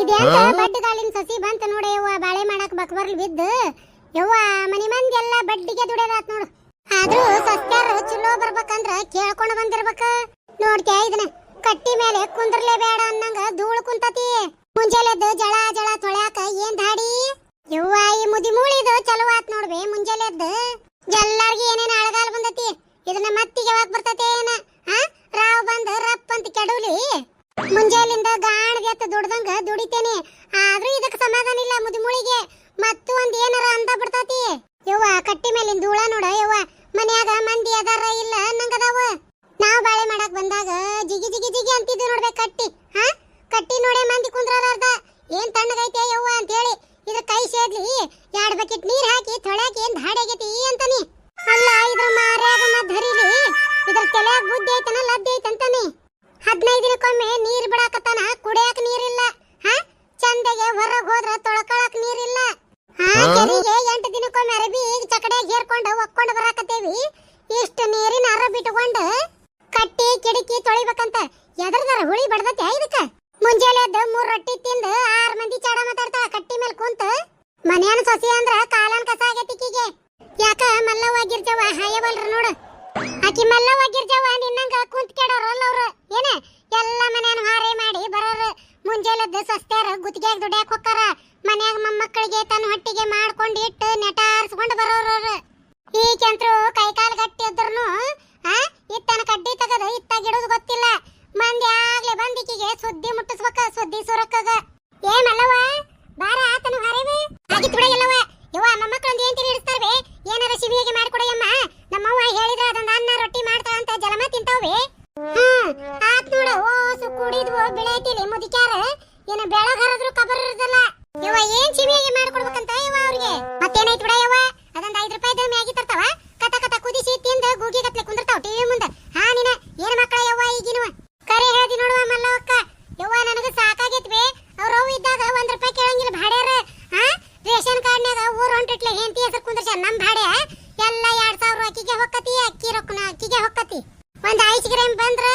ಇದೆಂತ ಬಡ್ಡಿಗಾಲಿನ ಸಸಿ ಬಂತ ನೋಡಿ ಯವ್ವ ಬಾಳೆ ಮಾಡಕ್ ಬಕ್ಬರ್ಲ್ ಬಿದ್ದು. ಯವ್ವ ಮನಿ ಮಂದಿ ಎಲ್ಲ ಬಡ್ಡಿಗೆ ದುಡಿಯದಾತ್ ನೋಡು. ಆದ್ರೂ ಸಸ್ಯಾರು ಚಲೋ ಬರ್ಬೇಕಂದ್ರ ಕೇಳ್ಕೊಂಡು ಬಂದಿರ್ಬೇಕ. ನೋಡ್ತ್ಯಾ ಇದನ್ನ ಕಟ್ಟಿ ಮೇಲೆ ಕುಂದ್ರಲೇ ಬೇಡ ಅನ್ನಂಗ ಧೂಳು ಕುಂತತಿ. ಮುಂಜಾನೆದ್ದು ಜಳ ಜಳ ತೊಳ್ಯಾಕ ಏನ್ ದಾಡಿ ಯವ್ವ ಈ ಮುದಿ ಮೂಳಿದು ಚಲೋ ಆತ್ ನೋಡ್ಬೆ ಮುಂಜಾನೆದ್ದು. ಎಲ್ಲಾರ್ಗಿ ಏನೇನ್ ಅಳಗಾಲ ಬಂದತಿ? ಇದನ್ನ ಮತ್ತಿಗೆ ಯಾವಾಗ ಬರ್ತತೆ ಏನ ಹಾ ರಾವ್ ಬಂದ್ ರಪ್ ಅಂತ ಕೆಡವ್ಲಿ ಮುಂಜಾಲಿಂದ ಗಾಣಗೆತ್ತ ದುಡ್ದಂಗ ದುಡಿತೇನೆ ಆದ್ರೂ ಇದಕ್ಕೆ ಸಮಾಧಾನ ಇಲ್ಲ ಮುದಿಮುಳಿಗೆ ಮತ್ತು ಒಂದ್ ಏನಾರ ಅಂದ ಬಿಡ್ತತಿ ಯವ್ವ ಕಟ್ಟಿ ಮೇಲಿನ ಧೂಳ ನೋಡ ಯವ್ವ ಮನ್ಯಾಗ ಮಂದಿ ಅದಾರ ಇಲ್ಲ ಅನ್ನಂಗದಾವ ನಾವ್ ಬಾಳೆ ಮಾಡಕ್ ಬಂದಾಗ ಜಿಗಿ ಜಿಗಿ ಜಿಗಿ ಅಂತಿದ್ವಿ ನೋಡ್ಬೇಕು ಕಟ್ಟಿ ಹಾ ಕಟ್ಟಿ ನೋಡೆ ಮಂದಿ ಕುಂದ್ರಾರ್ದ ಏನ್ ತಣ್ಣಗೈತೆ ಯವ್ವ ಅಂತ ಹೇಳಿ ಇದ್ರ ಸೇದ್ಲಿ ಎರಡ್ ಬಕೆಟ್ ನೀರ್ ಹಾಕಿ ತೊಳ್ಯಾಕ ಏನ್ ಆಗೈತಿ ಅಂತಾನೆ. ಅಲ್ಲ ಇದ್ರ ಮಾರ್ಯಾಗ ಮತ್ ಧರಿಲಿ. ಇದ್ರ ತಲೆಯಾಗ ಬುದ್ಧಿ ಐತನ ಲದ್ದಿ ಐತಂತಾನೆ. ಹದಿನೈದು ದಿನಕ್ಕೊಮ್ಮೆ ನೀರ್ ಬಿಡಾಕತ್ತಾನ ಕುಡಿಯಾಕ ನೀರಿಲ್ಲ. ಹಾ? ಚಂದಗೆ ಹೊರಗ್ ಹೋದ್ರ ತೊಳ್ಕೊಳಕ್ ನೀರಿಲ್ಲ. ಹಾ? ಕೆರಿಗೆ ಎಂಟು ದಿನಕ್ಕೊಮ್ಮೆ ಅರಬಿ ಚಕಡೆ ಹೇರ್ಕೊಂಡು ಒಕ್ಕೊಂಡು ಬರಾಕತ್ತೇವಿ. ಇಷ್ಟು ನೀರಿನ ಅರ ಬಿಟ್ಕೊಂಡು ಕಟ್ಟಿ ಕಿಡಕಿ ತೊಳಿಬೇಕಂತ ಎದ್ರದಾರ ಹುಳಿ ಬಡ್ದತ್ತೆ ಇದಕ್ಕ? ಮುಂಜಾನೆ ಎದ್ದು ಮೂರ್ ರೊಟ್ಟಿ ತಿಂದು ಆರ್ ಮಂದಿ ಚಾಡ ಮಾತಾಡ್ತಾಳ ಕಟ್ಟಿ ಮೇಲೆ ಕುಂತ ಮನ್ಯಾನ ಸೊಸಿ ಅಂದ್ರ ಕಾಲನ್ ಕಸ ಆಗೈತಿ ಈಕಿಗೆ. ಯಾಕ ಮಲ್ಲವ್ವ ಗಿರ್ಜವ್ವ ಹಾಯವಲ್ರ ನೋಡು. ಆಕಿ ಮಲ್ಲವ್ವ ಗಿರ್ಜವ್ವ ನಿನ್ನಂಗ ಕುಂತ್ ಕೆಡೋರಲ್ಲ ಅವ್ರು. ಏನ? ಎಲ್ಲ ಮನೆಯನ್ನು ಹಾರೆ ಮಾಡಿ ಬರೋರು. ಮುಂಜಾನೆದ್ದು ಸಸ್ತ್ಯಾರ ಗುತ್ತಿಗೆ ದುಡ್ಯಾಕ್ ಹೊಕ್ಕಾರ. ಮನ್ಯಾಗ ಮೊಮ್ಮಕ್ಕಳಿಗೆ ತನ್ನ ಹೊಟ್ಟಿಗೆ ಮಾಡ್ಕೊಂಡು ಇಟ್ಟು ನೆಟ ಆರಿಸ್ಕೊಂಡು ಬರೋರು ಈ ಕೆಂತ್ರು ಕೈ ಕಾಲು ಗಟ್ಟಿ ಇದ್ರೂ ಆ, ಇತ್ತನ ಕಡ್ಡಿ ತಗದ ಇತ್ತಾಗಿಡೋದು ಗೊತ್ತಿಲ್ಲ. ಮಂದಿ ಆಗ್ಲೇ ಬಂದಿಕಿಗೆ ಸುದ್ದಿ ಮುಟ್ಟಿಸ್ಬೇಕ, ಸುದ್ದಿ ಸುರಕ್ಕಗ. ಏ ಬಾರ ಆತನು ಹರೇವೆ ಆಗಿತ್ ಬಿಡ ಎಲ್ಲವ ಮೊಮ್ಮಕ್ಕಳೊಂದು ಏನ್ ತಿಳಿ ಇಡಿಸ್ತಾರವೆ ಏನಾರ ಶಿವಿಗೆ ಮಾಡ್ಕೊಡಯ್ಯಮ್ಮ ನಮ್ಮವ್ವ ಹೇಳಿದ್ರ ಅದೊಂದು ಅನ್ನ ರೊಟ್ಟಿ ಮಾಡ್ತಾ ಅಂತ ಜಲಮ ತಿಂತಾವೆ ಹ್ಮ್ ಆತ್ ನೋಡ ಓಸು ಕುಡಿದ್ವು ಬಿಳೈತಿಲಿ ಮುದಿಕ್ಯಾರ ಏನ ಬೆಳಗ್ ಹರದ್ರು ಕಬರ್ ಇರದಲ್ಲ ಯವ್ವ ಏನ್ ಶಿವಿಗೆ ಮಾಡ್ಕೊಡ್ಬೇಕಂತ ಯವ್ವ ಅವ್ರಿಗೆ ಮತ್ತೇನಾಯ್ತು ಬಿಡ ಯವ್ವ ಅದೊಂದ್ ಐದ್ ರೂಪಾಯಿ ಮ್ಯಾಗಿ ತರ್ತಾವ ಕತ ಕತ ಕುದಿಸಿ ತಿಂದ ಗೂಗಿ ಗತ್ಲೆ ಕುಂದಿರ್ತಾವ ಟಿವಿ ಮುಂದ ಹಾ ನೀನ ಏನ್ ಮಕ್ಕಳ ಯವ್ವ ಈಗಿನವ ಕರೆ ಹೇಳ್ದಿ ನೋಡುವ ಮಲ್ಲವಕ್ಕ ಯವ್ವ ನನಗ ಸಾಕಾಗೈತ್ ಬೇ ಅವ್ರ ಅವ್ ಇದ್ದಾಗ ಒಂದ್ ರೂಪಾಯಿ ಕೇಳಂಗಿಲ್ಲ ಭಾಡ್ಯಾರ ಹಾ ರೇಷನ್ ಕಾರ್ಡ್ನ್ಯಾಗ ಊರ್ ಹೊಂಟಿಟ್ಲೆ ಹೆಂಡತಿ ಹೆಸರು ಕುಂದ್ರಸ ನಮ್ ಭಾಡ್ಯ ಎಲ್ಲ ಎರಡ್ ಸಾವಿರ ಅಕ್ಕಿಗೆ ಹೊಕ್ಕತಿ ಅಕ್ಕಿ ರೊಕ್ಕನ ಅಕ್ಕಿಗೆ ಹೊಕ್ಕತಿ ಒಂದ್ ಐಸ್ ಕ್ರೀಮ್ ಬಂದ್ರ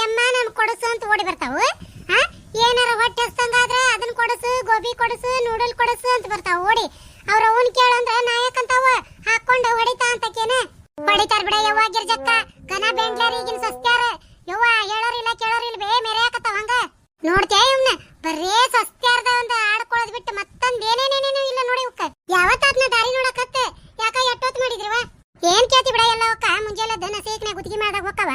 ಯಮ್ಮ ನನ್ ಕೊಡಸು ಅಂತ ಓಡಿ ಬರ್ತಾವ ಹಾ ಏನಾರ ಹೊಟ್ಟೆ ಹಸ್ತಂಗಾದ್ರ ಅದನ್ನ ಕೊಡಸು ಗೋಬಿ ಕೊಡಸು ನೂಡಲ್ ಕೊಡಸು ಅಂತ ಬರ್ತಾವ. ಓಡಿ, ಅವ್ರ ಅವನ್ ಕೇಳಂದ್ರ ನಾಯಕಂತಾವ ಹಾಕೊಂಡ ಹೊಡಿತಾ ಅಂತಕೇನ ಹೊಡಿತಾರ ಬಿಡ ಯವ್ವ ಗಿರ್ಜಕ್ಕ. ಕನ ಬೆಂಡ್ಲಾರ ಈಗಿನ ಸಸ್ತ್ಯಾರ. ಯವ್ವ ಹೇಳೋರಿಲ್ಲ ಕೇಳೋರಿಲ್ಲ ಬೇ ಮೇರೆ ಯಾಕ ಹಂಗ. ನೋಡ್ತೇ ಇವ್ನ? ಬರೇ ಸಸ್ತ್ಯಾರ್ದ ಒಂದ ಆಡ್ಕೊಳ್ಳೋದ್ ಬಿಟ್ಟು ಮತ್ತೊಂದ್ ಏನೇನೇನೇನು ಇಲ್ಲ ನೋಡಿ ಇವಕ್ಕ ಯಾವತ್ತಾದ್ನ ದಾರಿ ನೋಡಕತ್ತ? ಯಾಕ ಎಟ್ಟೊತ್ ಮಾಡಿದ್ರಿವ ಏನ್ ಕೇಳ್ತಿ ಬಿಡ ಎಲ್ಲ ಅವಕ್ಕ ಮುಂಜಾನೆ ದನ ಸೇಕ್ನ ಗುತ್ತಿಗೆ ಮಾಡ್ದಾಗ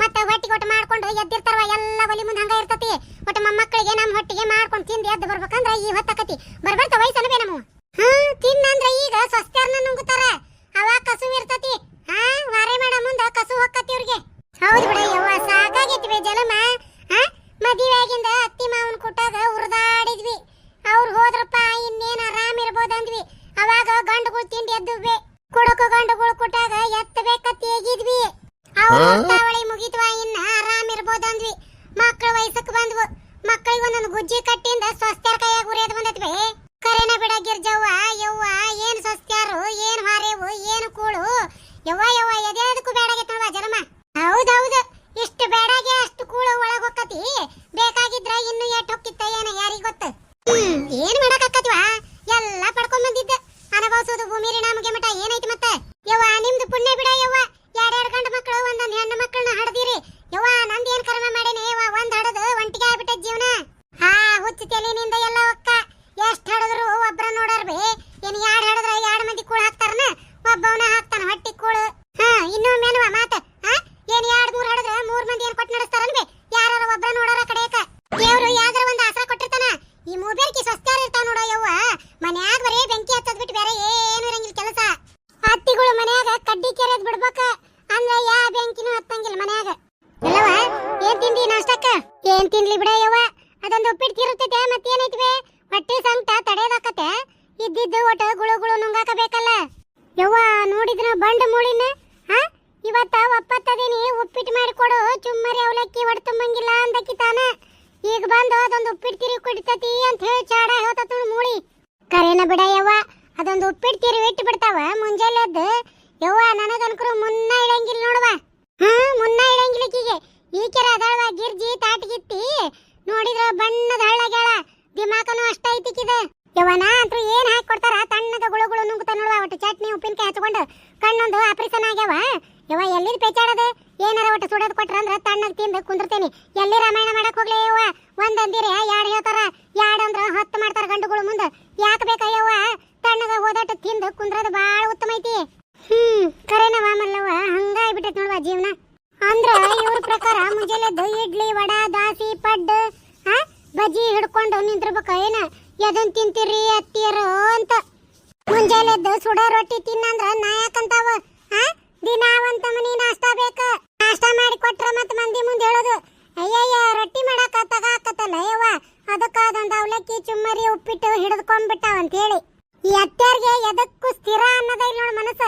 ಮತ್ತ ಹೊಟ್ಟಿಗೆ ಒಟ್ಟು ಮಾಡ್ಕೊಂಡು ಎದ್ದಿರ್ತಾರವ, ಎಲ್ಲ ಒಲಿ ಮುಂದೆ ಹಂಗ ಇರ್ತತಿ. ಒಟ್ಟು ಮೊಮ್ಮಕ್ಕಳಿಗೆ ನಮ್ಮ ಹೊಟ್ಟಿಗೆ ಮಾಡ್ಕೊಂಡು ತಿಂದು ಎದ್ದು ಬರ್ಬೇಕಂದ್ರ ಈ ಹೊತ್ತಕತಿ. ಬರ್ಬರ್ತ ವಯಸ್ಸನಬೇ ನಮ್ಮ ಹಾ ತಿನ್ನಂದ್ರ ಈಗ ಸ್ವಸ್ಥರ್ನ ನುಂಗುತ್ತಾರ. ಅವಾಗ ಕಸು ಇರ್ತತಿ. ಹಾ, ವಾರೆ ಮಾಡ ಮುಂದ ಕಸು ಹೊಕ್ಕತಿ ಇವ್ರಿಗೆ. ಹೌದು ಬಿಡ ಯವ್ವ ಸಾಕಾಗೈತಿ ಬೇ ಜಲಮ. ಹಾ ಮದುವೆಯಾಗಿಂದ ಅತ್ತಿ ಮಾವನ್ ಕೊಟ್ಟಾಗ ಉರ್ದಾಡಿದ್ವಿ ಅವ್ರು ಹೋದ್ರಪ್ಪ ಇನ್ನೇನ್ ಆರಾಮ್ ಇರ್ಬೋದಂದ್ವಿ ಅವಾಗ ಗಂಡುಗಳು ತಿಂಡಿ ಎದ್ದುವೆ ಕುಡಕ ಗಂಡುಗಳು ಕೊಟ್ಟಾಗ ಎತ್ತಬೇಕತ್ತಿ ಹೇಗಿದ್ವಿ ಅವ್ರು ಹೊತ್ತಾವಳಿ ಮುಗಿದ್ವ ಇನ್ನ ಆರಾಮ್ ಇರ್ಬೋದಂದ್ವಿ ಮಕ್ಕಳ ವಯಸ್ಸಕ್ ಬಂದ್ವು ಮಕ್ಕಳಿಗೆ ಒಂದೊಂದು ಗುಜ್ಜಿ ಕಟ್ಟಿಂದ ಸ್ವಸ್ಥ್ಯಾರ ಕೈಯಾಗ ಉರಿಯೋದು ಬಂದೈತಿ ಬೇ ಕರೆನ ಬಿಡ ಗಿರ್ಜವ್ವ ಯವ್ವ ಏನ್ ಸ್ವಸ್ಥ್ಯಾರು ಏನ್ ಹಾರೇವು ಏನ್ ಕೂಳು ಯವ್ವ ಯವ್ವ ಎದೇದಕ್ಕೂ ಇವತ್ತ ಒಪ್ಪತ್ತದೇನಿ ಉಪ್ಪಿಟ್ಟು ಮಾಡಿಕೊಡು ಚುಮ್ಮರಿ ಅವಲಕ್ಕಿ ಹೊಡ್ತುಂಬಂಗಿಲ್ಲ ಅಂದಕ್ಕಿ ತಾನ. ಈಗ ಬಂದು ಅದೊಂದು ಉಪ್ಪಿಟ್ಟು ತಿರಿ ಕುಡಿತತಿ ಅಂತ ಹೇಳಿ ಚಾಡ ಹೇಳ್ತತು ಮೂಳಿ. ಕರೇನ ಬಿಡ ಯವ್ವ ಅದೊಂದು ಉಪ್ಪಿಟ್ಟು ತಿರಿ ಇಟ್ಟು ಬಿಡ್ತಾವ. ಮುಂಜಾನೆ ಎದ್ದು, ಯವ್ವ, ನನಗನ್ಕರು ಮುನ್ನ ಇಳಂಗಿಲ್ಲ ನೋಡುವ. ಹಾ, ಮುನ್ನ ಇಳಂಗಿಲ್ಲಕ್ಕಿಗೆ ಈಕೆರ ಅದಳವ, ಗಿರ್ಜಿ, ತಾಟಗಿತ್ತಿ. ನೋಡಿದ್ರ ಬಣ್ಣದ ಹಳ್ಳ ಹಳ್ಳಗ್ಯಾಳ. ದಿಮಾಕನು ಅಷ್ಟ ಐತಿಕ್ಕಿದೆ ಯವ್ವನ ಅಂತೂ ಏನ್ ಹಾಕಿ ಕೊಡ್ತಾರ? ತಣ್ಣದ ಗುಳುಗುಳು ನುಂಗುತ್ತ ನೋಡುವ. ಒಟ್ಟು ಚಟ್ನಿ, ಉಪ್ಪಿನಕಾಯಿ ಹಚ್ಕೊಂಡು ಕಣ್ಣೊಂದು ಆಪರೇಷನ್ ಆಗ್ಯಾವ. ಯವ್ವ, ಎಲ್ಲಿದ್ ಪೇಚಾಡದೆ? ಏನಾರ ಒಟ್ಟು ಸುಡೋದು ಕೊಟ್ರ ಅಂದ್ರೆ ತಣ್ಣಗೆ ತಿಂದು ಕುಂದಿರ್ತೀನಿ. ಎಲ್ಲಿ ರಾಮಾಯಣ ಮಾಡಕ್ ಹೋಗ್ಲಿ ಯವ್ವ? ಒಂದ್ ಅಂದಿರಿ ಯಾಡ್ ಹೇಳ್ತಾರ? ಯಾಡ್ ಅಂದ್ರ ಹತ್ತು ಮಾಡ್ತಾರ ಗಂಡುಗಳು ಮುಂದೆ. ಯಾಕೆ ಬೇಕಯ್ಯವ್ವ ತಣ್ಣಗ ಓದಟ್ಟು ತಿಂದು ಕುಂದ್ರದ ಭಾಳ ಉತ್ತಮ ಐತಿ. ಹ್ಮ್ ಕರೆನವ ಮಲ್ಲವ್ವ? ಹಂಗ ಆಗ್ಬಿಟ್ಟೈತಿ ಜೀವನ. ಅಂದ್ರ ಇವ್ರ ಪ್ರಕಾರ ಮುಂಜಾನೆದ್ದು ಇಡ್ಲಿ ವಡ, ದಾಸಿ, ಪಡ್ಡು ಹಾ ಬಜ್ಜಿ ಹಿಡ್ಕೊಂಡು ನಿಂತಿರ್ಬೇಕ ಏನ? ಎದನ್ ತಿಂತೀರಿ ಅತ್ತಿಯರು ಅಂತ. ಮುಂಜಾನೆದ್ದು ಸುಡ ರೊಟ್ಟಿ ತಿನ್ನಂದ್ರ ನಾ ಯಾಕಂತಾವ ಹಾ ದಿನ ಒಂದ್ ಮನಿ ನಾಷ್ಟಾ ಬೇಕ? ನಾಷ್ಟಾ ಮಾಡಿ ಕೊಟ್ರ ಮತ್ ಮಂದಿ ಮುಂದೆ ಹೇಳೋದು ಅಯ್ಯಯ್ಯ ರೊಟ್ಟಿ ಮಾಡಾಕ ತಗಾಕತ್ತಲ್ಲ ಯವ್ವ ಅದಕ್ಕ ಅದೊಂದು ಅವಲಕ್ಕಿ ಚುಮ್ಮರಿ ಉಪ್ಪಿಟ್ಟು ಹಿಡಿದುಕೊಂಡ್ಬಿಟ್ಟಾವ ಅಂತ ಹೇಳಿ ಈ ಅತ್ಯಾರ್ಗೆ ಎದಕ್ಕೂ ಸ್ಥಿರ ಅನ್ನದ ಇಲ್ಲ ನೋಡ್ ಮನಸ್ಸ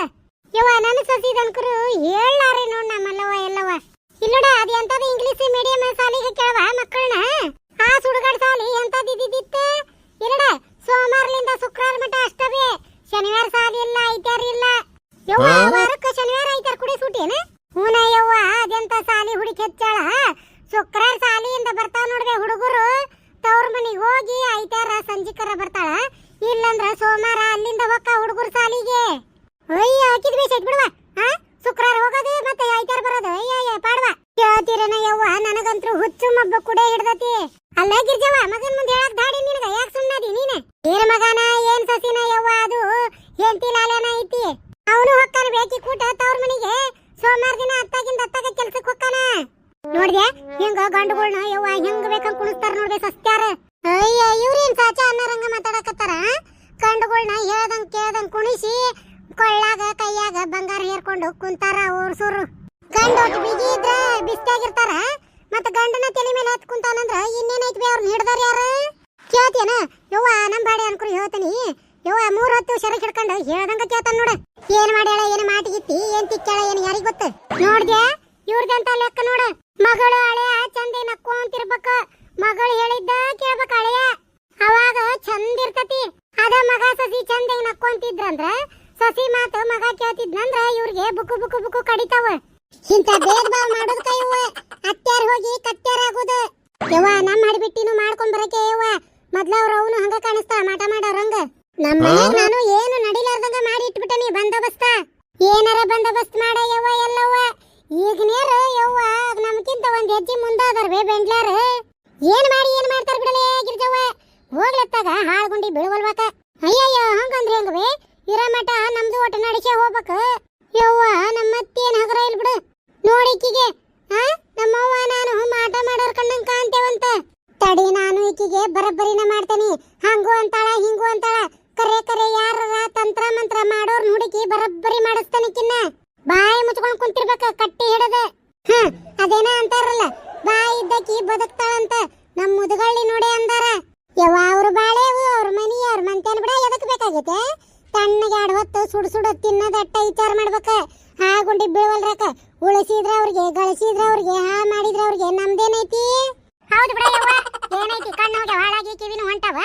ಯವ್ವ ನನ್ನ ಸಸಿದನ್ಕರು ಹೇಳಾರಿ ನೋಡ್ ನಮ್ಮಲ್ಲವ ಎಲ್ಲವ ಇಲ್ಲೋಡ ಅದ್ ಎಂತದ ಇಂಗ್ಲಿಷ್ ಮೀಡಿಯಂ ಸಾಲಿಗೆ ಕೇಳವ ಮಕ್ಕಳನ್ನ ಆ ಸುಡುಗಾಡ್ ಸಾಲಿ ಎಂತದ್ ಇದ್ದಿದ್ದಿತ್ತ ಇಲ್ಲಡ ಸೋಮವಾರಲಿಂದ ಶುಕ್ರವಾರ ಮಟ ಅಷ್ಟವೇ ಶನಿವಾರ ಸಾಲಿ ಇಲ್ಲ ಐತಾರ ಇಲ್ಲ ಯವ್ವ ಹಾ? ವಾರಕ್ಕ ಶನಿವಾರ ಐತಾರ ಕುಡಿ ಸೂಟಿನ ಹೂನ ಯವ್ವ ಅದೆಂತ ಸಾಲಿ ಹುಡುಕಿ ಹೆಚ್ಚಾಳ ಶುಕ್ರವಾರ ಸಾಲಿಯಿಂದ ಬರ್ತಾವ ನೋಡ್ಬೆ ಹುಡುಗರು ತವ್ರ ಮನಿಗ್ ಹೋಗಿ ಐತಾರ ಸಂಜಿಕರ ಬರ್ತಾಳ ಇಲ್ಲಂದ್ರ ಸೋಮವಾರ ಅಲ್ಲಿಂದ ಹೊಕ್ಕ ಹುಡುಗರು ಸಾಲಿಗೆ ಅಯ್ಯ ಹಾಕಿದ್ ಬೇಸ್ ಐತ್ ಬಿಡುವ ಆ ಶುಕ್ರವಾರ ಹೋಗೋದು ಮತ್ತೆ ಐತಾರ ಬರೋದು ಅಯ್ಯ ಅಯ್ಯ ಪಾಡ್ವ ಕೇಳ್ತೀರನ ಯವ್ವ ನನಗಂತ್ರು ಹುಚ್ಚು ಮಬ್ಬ ಕುಡೆ ಹಿಡ್ದತಿ ಅಲ್ಲ ಗಿರ್ಜವ್ವ ಮಗನ್ ಮುಂದೆ ಹೇಳಕ್ ದಾಡಿ ನಿನಗ ಯಾಕೆ ಸುಮ್ಮನಾದಿ ನೀನೆ ಏನ್ ಮಗನ ಏನ್ ಸಸಿನ ಯವ್ವ ಅದು ಹೆಂಡತಿ ಲಾಲನ ಐತಿ ಅವನು ಹೊಕ್ಕಾನ ಬೇಕಿ ಕೂಟ ತವ್ರ ಮನಿಗೆ ಸೋಮವಾರ ದಿನ ಅತ್ತಾಗಿಂದ ಅತ್ತಾಗ ಕೆಲ್ಸಕ್ಕೆ ಹೊಕ್ಕಾನ ನೋಡ್ದೆ ಹಿಂಗ ಗಂಡುಗಳ್ನ ಯವ್ವ ಹೆಂಗ್ ಬೇಕಂಗ್ ನೋಡ್ದೆ ಸಸ್ತ್ಯಾರ ಅಯ್ಯ, ಇವ್ರೇನ್ ಸಾಚ ಅನ್ನರಂಗ ಮಾತಾಡಕತ್ತಾರ? ಕಂಡುಗಳನ್ನ ಹೇಳ್ದಂಗ್ ಕೇಳ್ದಂಗ್ ಕುಣಿಸಿ ಕೊಳ್ಳಾಗ, ಕೈಯಾಗ ಬಂಗಾರ ಹೇರ್ಕೊಂಡು ಕುಂತಾರ ಊರ್ಸೂರು ಗಂಡ ಒಟ್ಟು ಬಿಗಿ ಇದ್ರ ಬಿಸ್ತಾಗಿರ್ತಾರ ಮತ್ತ ಗಂಡನ ತಲೆ ಮೇಲೆ ಹತ್ ಕುಂತಾನಂದ್ರ ಇನ್ನೇನೈತಿ ಬಿ ಅವ್ರನ್ನ ಹಿಡ್ದಾರ ಯಾರು? ಕೇಳ್ತೇನ ಯವ್ವ, ನಮ್ ಬಾಡಿ ಅನ್ಕರು ಹೇಳ್ತೀನಿ. ಯವ್ವ ಮೂರ್ ಹತ್ತು ಶರ ಹಿಡ್ಕೊಂಡು ಹೇಳ್ದಂಗ ಕೇಳ್ತಾನ ನೋಡ. ಏನ್ ಮಾಡ್ಯಾಳ, ಏನ್ ಮಾಟಿಗಿತ್ತಿ ಏನ್ ತಿಕ್ಕ್ಯಾಳ, ಏನ್ ಯಾರಿಗ್ ಗೊತ್ತ? ನೋಡ್ದೆ ಇವ್ರದಂತ ಲೆಕ್ಕ ನೋಡ. ಮಗಳು ಹಳೆಯ ಚಂದ ನಕ್ಕೊಂತಿರ್ಬೇಕ ಮಗಳು ಹೇಳಿದ್ದ ಕೇಳ್ಬೇಕು ಅಳಿಯ? ಅವಾಗ ಚಂದ ಇರ್ತತಿ. ಅದ ಮಗ ಸಸಿ ಚಂದ ನಕ್ಕೊಂತಿದ್ರಂದ್ರ ಸಸಿ ಮಾತು ಮಗ ಕೇಳ್ತಿದ್ನಂದ್ರ ಇವ್ರಿಗೆ ಬುಕು ಬುಕು ಬುಕು ಕಡಿತಾವ. ಇಂತ ಭೇದ ಭಾವ ಮಾಡೋದ್ ಇವ ಅತ್ಯಾರ ಹೋಗಿ ಕತ್ಯಾರ ಆಗೋದು ಯವ್ವ ನಮ್ ಹಡ್ಬಿಟ್ಟಿನು ಮಾಡ್ಕೊಂಡ್ ಬರಕೆ ಯವ್ವ ಮೊದ್ಲ ಅವ್ರ ಅವನು ಹಂಗ ಕಾಣಿಸ್ತಾ ಮಾಟ ಮಾಡೋರಂಗ ನಮ್ಮ ಮನ್ಯಾಗ ನಾನು ಏನು ನಡಿಲಾರ್ದಂಗ ಮಾಡಿ ಇಟ್ಬಿಟ್ಟನಿ ಬಂದೋಬಸ್ತ ಏನಾರ ಬಂದೋಬಸ್ತ್ ಮಾಡ ಯವ್ವ ಎಲ್ಲವ್ವ ಈಗ ನೇರ ಯವ್ವ ನಮ್ಕಿಂತ ಒಂದ್ ಹೆಜ್ಜೆ ಮುಂದಾದರ್ ಬೇ ಬೆಂಡ್ಲಾರ ಏನ್ ಮಾಡಿ ಏನ್ ಮಾಡ್ತಾರ ಬಿಡಲೇ ಗಿರ್ಜವ್ವ ಹೋಗ್ಲತ್ತಾಗ ಹಾಳ್ಗುಂಡಿ ಬೀಳವಲ್ವಾಕ ಅಯ್ಯಯ್ಯೋ, ಹಂಗಂದ್ರೆ ಹೆಂಗವೇ? ಇರೋ ಮಠ ನಮ್ದು ಒಟ್ಟ ನಡಿಕೆ ಹೋಗ್ಬೇಕ. ಯವ್ವ, ನಮ್ಮ ಅತ್ತೇನ್ ಹಗರ ಇಲ್ ಬಿಡು. ನೋಡಿಕಿಗೆ ಆ, ನಮ್ಮವ್ವ, ನಾನು ಮಾಟ ಮಾಡೋರ್ ಕಣ್ಣಂಗ್ ಕಾಣ್ತೇವಂತ. ತಡಿ, ನಾನು ಈಕಿಗೆ ಬರಬ್ಬರಿನ ಮಾಡ್ತೇನಿ. ಹಂಗು ಅಂತಾಳ, ಹಿಂಗು ಅಂತಾಳ. ಕರೆ ಕರೆ, ಯಾರರ ತಂತ್ರ ಮಂತ್ರ ಮಾಡೋರ್ ಹುಡುಕಿ ಬರಬ್ಬರಿ ಮಾಡಿಸ್ತಾನಿಕಿನ್ನ ಬಾಯಿ ಮುಚ್ಕೊಂಡು ಕುಂತಿರ್ಬೇಕ, ಕಟ್ಟಿ ಹಿಡದ. ಹ ಅದೇನ ಅಂತಾರಲ್ಲ. ಬಾಯಿ ಇದ್ದಕಿ ಬದುಕ್ತಾಳಂತ. ನಮ್ಮ ಮುದುಗಳ್ಳಿ ನೋಡಿ ಅಂದಾರ. ಯವ್ವ, ಅವ್ರ ಬಾಳೆವು ಅವ್ರ ಮನಿ, ಅವ್ರ ಮಂತೇನ್ ಬಿಡ, ಎದಕ್ ಬೇಕಾಗೈತೆ? ತಣ್ಣಗೆ ಎರಡು ಹೊತ್ತು ಸುಡು ಸುಡ ತಿನ್ನದಟ್ಟ ವಿಚಾರ ಮಾಡ್ಬೇಕ. ಹಾ ಗುಂಡಿ ಬೀಳವಲ್ರಕ. ಉಳಿಸಿದ್ರ ಅವ್ರಿಗೆ, ಗಳಿಸಿದ್ರ ಅವ್ರಿಗೆ, ಹಾ ಮಾಡಿದ್ರ ಅವ್ರಿಗೆ, ನಮ್ದೇನೈತಿ? ಹೌದು ಬಿಡ ಯವ್ವ ಏನೈತಿ ಕಣ್ಣು ಹೋಗಿ ಹಾಳಾಗಿ ಕಿವಿನು ಹೊಂಟವ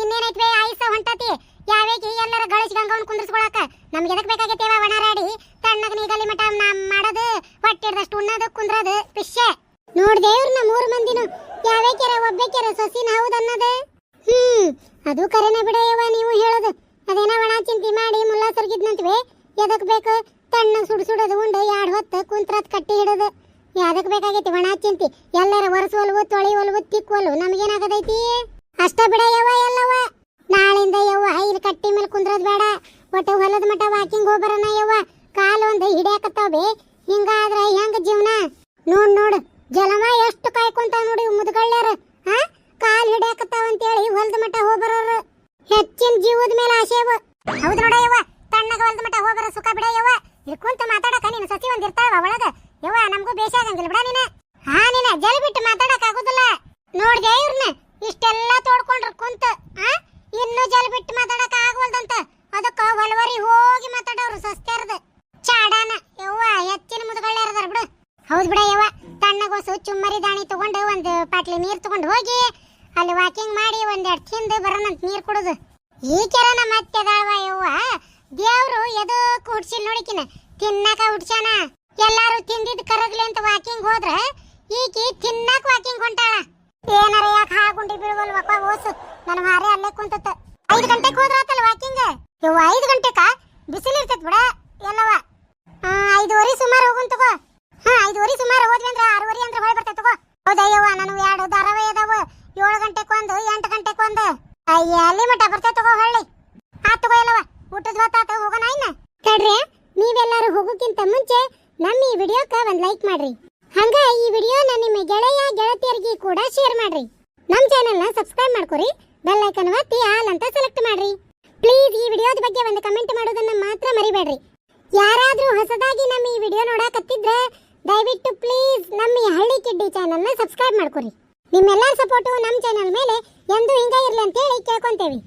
ಇನ್ನೇನೈತಿ ಬೇ ಆಯುಸ ಹೊಂಟತಿ ಯಾವೇಕಿ ಎಲ್ಲರ ಗಳಿಸಿ ಗಂಗವನ್ ಕುಂದ್ರಸ್ಕೊಳಕ ನಮ್ಗೆ ಎದಕ್ ಬೇಕಾಗೈತೇವ ಒಣರಾಡಿ ತಣ್ಣಗ ನೀಗಲಿ ಮಠ ನಮ್ ಮಾಡೋದು ಹೊಟ್ಟಿಡ್ದಷ್ಟು ಉಣ್ಣೋದು ಕುಂದ್ರದು ಪಿಶ್ಯೆ ನೋಡ್ದೆ ಇವ್ರನ್ನ ಮೂರು ಮಂದಿನು ಯಾವೇಕ್ಯಾರ ಒಬ್ಬೇಕ್ಯಾರ ಸೊಸಿನ ಹೌದು ಅನ್ನೋದು ಹ್ಮ್ ಅದು ಕರೆನ ಬಿಡಯ್ಯವ ನೀವು ಹೇಳೋದು ಅದೇನ ಒಣ ಚಿಂತಿ ಮಾಡಿ ಎದಕ್ಕೆ ಬೇಕು? ತಣ್ಣ ಸುಡು ಸುಡೋದು ಉಂಡು ಎರಡು ಹೊತ್ತು ಕುಂತ್ರತ್ ಕಟ್ಟಿ ಹಿಡೋದು ಎದಕ್ಕೆ ಬೇಕಾಗೈತಿ ಒಣ ಚಿಂತಿ? ಎಲ್ಲರ ಒರೆಸೋಲ್ವು ತೊಳಿವಲ್ವು ತಿಕ್ಕೋಲ್ವು ನಮಗೇನಾಗದೈತಿ? ಅಷ್ಟ ಬಿಡಯ್ಯವ ಎಲ್ಲವ ನಾಳಿಂದ ಯವ್ವ ಇಲ್ಲಿ ಕಟ್ಟಿ ಮೇಲೆ ಕುಂದ್ರದ್ ಬೇಡ. ಒಟ್ಟು ಹೊಲದ ಮಠ ವಾಕಿಂಗ್ ಹೋಗ್ಬರನ ಯವ್ವ. ಕಾಲು ಒಂದು ಹಿಡಿಯಾಕತ್ತಾವೆ. ಹಿಂಗಾದ್ರ ಹೆಂಗ ಜೀವನ? ನೋಡ್ ನೋಡ್, ಜಲಮ ಎಷ್ಟು ಕಾಯ್ಕೊಂತಾವ ನೋಡಿ ಮುದುಗಳ್ಳ್ಯಾರ. ಹಾ ಕಾಲು ಹಿಡಿಯಾಕತ್ತಾವ ಅಂತೇಳಿ ಹೊಲದ ಮಠ ಹೋಗ್ಬರೋರು. ಹೆಚ್ಚಿನ ಜೀವದ ಮೇಲೆ ಆಸೆ ಹೌದು ನೋಡಯ್ಯವ್ವ ತಣ್ಣಗ ಮಟ್ಟ ಹೋಗರ ಸುಖ ಬಿಡ ಇಲ್ಲಿ ಕುಂತ ಮಾತಾಡಕ ನೀನು ಸಸಿ ಒಂದ್ ಇರ್ತಾವ ಒಳಗ. ಯವ್ವ, ನಮಗೂ ಬೇಸಾಗಂಗಿಲ್ಲ ಬಿಡ ನೀನ. ಹಾ, ನೀನ ಜಲ್ ಬಿಟ್ಟು ಮಾತಾಡಕ ಆಗುದಿಲ್ಲ. ನೋಡ್ದೆ ಇವ್ರನ್ನ ಇಷ್ಟೆಲ್ಲ ತೋಡ್ಕೊಂಡ್ರ ಕುಂತ, ಆ? ಇನ್ನು ಜಲ್ ಬಿಟ್ಟು ಮಾತಾಡಕ ಆಗವಲ್ದಂತ. ಅದಕ್ಕ ಹೊಲವರಿ ಹೋಗಿ ಮಾತಾಡೋರು ಸಸ್ತ್ಯಾರದ. ಚಾಡಾನ. ಯವ್ವ ಹೆಚ್ಚಿನ ಇರದಾರ ಬಿಡು. ಹೌದು ಬಿಡ ಯವ್ವ. ತಣ್ಣಗೋಸು ಚುಮ್ಮರಿ ದಾಣಿ ತಗೊಂಡು ಒಂದು ಪಾಟ್ಲಿ ನೀರ್ ತಗೊಂಡು ಹೋಗಿ. ಅಲ್ಲಿ ವಾಕಿಂಗ್ ಮಾಡಿ ಒಂದೆರಡು ತಿಂದು ಬರೋಣಂತ ನೀರ್ ಕುಡುದು. ಈ ಕೆರನ ಮತ್ತೆ ಅತ್ತೆದಾಳ್ವ ಯವ್ವ? ದೇವ್ರು ಎದು ಹುಡ್ಸಿಲ್ ನೋಡಿಕಿನ ತಿನ್ನಕ ಹುಡ್ಸ್ಯಾನ. ಎಲ್ಲಾರು ತಿಂದಿದ್ ಕರಗ್ಲಿ ಅಂತ ವಾಕಿಂಗ್ ಹೋದ್ರೆ ಈಕಿ ತಿನ್ನಕ್ ವಾಕಿಂಗ್ ಹೊಂಟಾಳ. ಏನಾರ ಯಾಕೆ ಹಾಕೊಂಡಿ ಬಿಡುವಲ್ ವಪ್ಪ ಓಸು. ನನ್ನ ಮಾರಿ ಅಲ್ಲೇ ಕುಂತತ್ತ. ಐದು ಗಂಟೆಗೆ ಹೋದ್ರಾತಲ್ಲ ವಾಕಿಂಗ್ ಇವ್ ಐದು ಗಂಟೆಕ? ಬಿಸಿಲು ಇರ್ತೈತ್ ಬಿಡ ಎಲ್ಲವ ಐದುವರೆ ಸುಮಾರು ಹೋಗುಂತಗೋ ತಗೋ. ಹಾ, ಐದುವರೆ ಸುಮಾರು ಹೋದ್ವಿ ಅಂದ್ರೆ ಆರೂವರೆ ಅಂದ್ರೆ ಹೊಳೆ ಬರ್ತೈತೆ ತಗೋ. ಹೌದಯ್ಯವ್ವ ನಾನು ಎರಡು ಧಾರಾವಾಹಿ ಅದಾವ. ಏಳು ಗಂಟೆಗೆ ಒಂದು, ಎಂಟು ಗಂಟೆಗೆ ಒಂದು. ಅಲ್ಲಿ ಮಠ ಬರ್ತೈತೆ ಹೊಳ್ಳಿ. ಮಾತ್ರ ಮರಿಬೇಡ್ರಿ. ಯಾರಾದರೂ ಹೊಸದಾಗಿ ನಮ್ಮ ಈ ವಿಡಿಯೋ ನೋಡಕತ್ತಿದ್ರೆ ದಯವಿಟ್ಟು ಪ್ಲೀಸ್ ನಮ್ಮ ಈ ಹಳ್ಳಿ ಕಿಡ್ಡಿ ಚಾನೆಲ್ನ ಸಬ್ಸ್ಕ್ರೈಬ್ ಮಾಡ್ಕೊರಿ. ನಿಮ್ಮೆಲ್ಲ ಸಪೋರ್ಟು ನಮ್ಮ ಚಾನೆಲ್ ಮೇಲೆ ಎಂದೂ ಹಿಂಗೆ ಇರಲಿ ಅಂತೇಳಿ ಕೇಳ್ಕೊತೇವೆ.